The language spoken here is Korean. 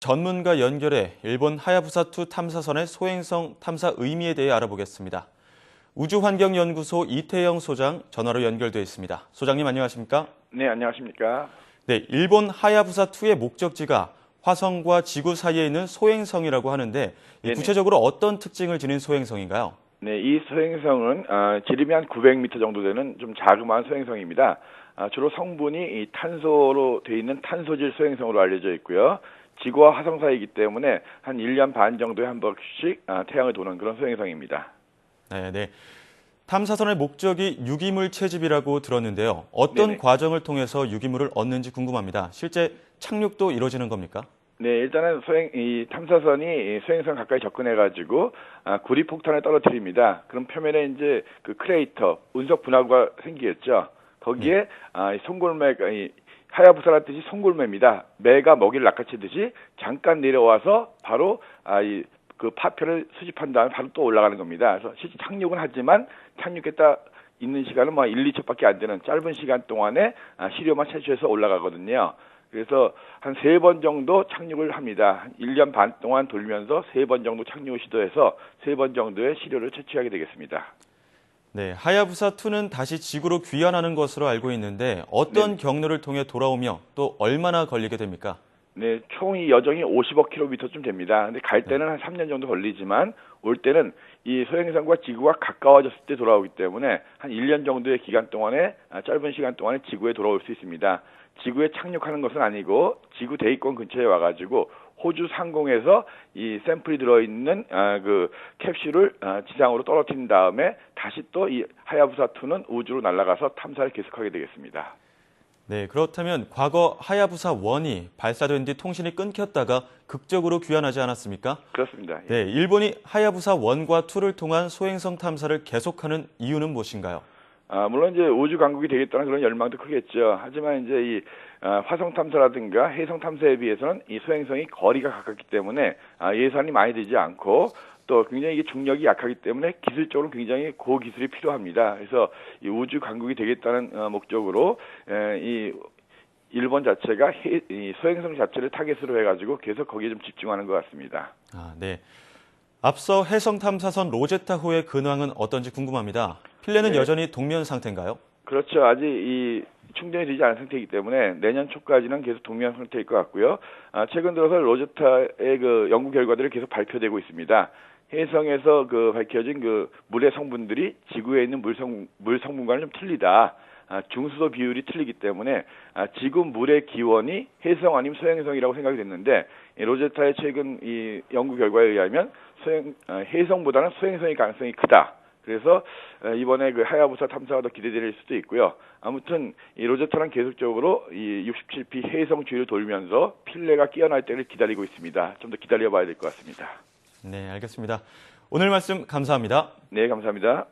전문가 연결해 일본 하야부사2 탐사선의 소행성 탐사 의미에 대해 알아보겠습니다. 우주환경연구소 이태영 소장 전화로 연결돼 있습니다. 소장님 안녕하십니까? 네, 안녕하십니까. 네, 일본 하야부사2의 목적지가 화성과 지구 사이에 있는 소행성이라고 하는데 이 네네. 구체적으로 어떤 특징을 지닌 소행성인가요? 네, 이 소행성은 아, 지름이 한 900m 정도 되는 좀 자그마한 소행성입니다. 아, 주로 성분이 이 탄소로 돼 있는 탄소질 소행성으로 알려져 있고요. 지구와 화성 사이이기 때문에 한 1년 반 정도에 한 번씩 아, 태양을 도는 그런 소행성입니다. 네, 네. 탐사선의 목적이 유기물 채집이라고 들었는데요. 어떤 네네. 과정을 통해서 유기물을 얻는지 궁금합니다. 실제 착륙도 이루어지는 겁니까? 네, 일단은 소행 이 탐사선이 이 소행성 가까이 접근해 가지고 아, 구리 폭탄을 떨어뜨립니다. 그럼 표면에 이제 그 크레이터, 운석 분화구가 생기겠죠. 거기에 아, 이 송골매 이 하야부사라 뜻이 송골매입니다. 매가 먹이를 낚아채듯이 잠깐 내려와서 바로 아, 이 그 파편을 수집한 다음에 바로 또 올라가는 겁니다. 그래서 실제 착륙은 하지만 착륙했다 있는 시간은 뭐 1, 2초밖에 안 되는 짧은 시간 동안에 아, 시료만 채취해서 올라가거든요. 그래서 한 세 번 정도 착륙을 합니다. 한 1년 반 동안 돌면서 세 번 정도 착륙을 시도해서 세 번 정도의 시료를 채취하게 되겠습니다. 네, 하야부사2는 다시 지구로 귀환하는 것으로 알고 있는데 어떤 경로를 통해 돌아오며 또 얼마나 걸리게 됩니까? 네, 총 이 여정이 50억 킬로미터쯤 됩니다. 근데 갈 때는 한 3년 정도 걸리지만 올 때는 이 소행성과 지구가 가까워졌을 때 돌아오기 때문에 한 1년 정도의 기간 동안에 아, 짧은 시간 동안에 지구에 돌아올 수 있습니다. 지구에 착륙하는 것은 아니고 지구 대기권 근처에 와가지고 호주 상공에서 이 샘플이 들어있는 아, 그 캡슐을 아, 지상으로 떨어뜨린 다음에 다시 또 이 하야부사 2는 우주로 날아가서 탐사를 계속하게 되겠습니다. 네, 그렇다면 과거 하야부사 1이 발사된 뒤 통신이 끊겼다가 극적으로 귀환하지 않았습니까? 그렇습니다. 예. 네, 일본이 하야부사 1과 2를 통한 소행성 탐사를 계속하는 이유는 무엇인가요? 아, 물론 이제 우주 강국이 되겠다는 그런 열망도 크겠죠. 하지만 이제 이 아, 화성 탐사라든가 해성 탐사에 비해서는 이 소행성이 거리가 가깝기 때문에 아, 예산이 많이 들지 않고 또 굉장히 이게 중력이 약하기 때문에 기술적으로 굉장히 고기술이 필요합니다. 그래서 이 우주 강국이 되겠다는 어, 목적으로 에, 이 일본 자체가 해, 이 소행성 자체를 타겟으로 해가지고 계속 거기에 좀 집중하는 것 같습니다. 아, 네. 앞서 해성 탐사선 로제타 호의 근황은 어떤지 궁금합니다. 필레는 네. 여전히 동면 상태인가요? 그렇죠. 아직 이 충전이 되지 않은 상태이기 때문에 내년 초까지는 계속 동면 상태일 것 같고요. 아, 최근 들어서 로제타의 그 연구 결과들이 계속 발표되고 있습니다. 해성에서 그 밝혀진 그 물의 성분들이 지구에 있는 물 성, 물 성분과는 좀 틀리다. 아, 중수도 비율이 틀리기 때문에 아, 지구 물의 기원이 해성 아니면 소행성이라고 생각이 됐는데 이 로제타의 최근 이 연구 결과에 의하면 소행, 아, 해성보다는 소행성의 가능성이 크다. 그래서 어, 이번에 그 하야부사 탐사가 더 기대될 수도 있고요. 아무튼 이 로제타는 계속적으로 이 67P 해성 주위를 돌면서 필레가 끼어날 때를 기다리고 있습니다. 좀 더 기다려봐야 될 것 같습니다. 네, 알겠습니다. 오늘 말씀 감사합니다. 네, 감사합니다.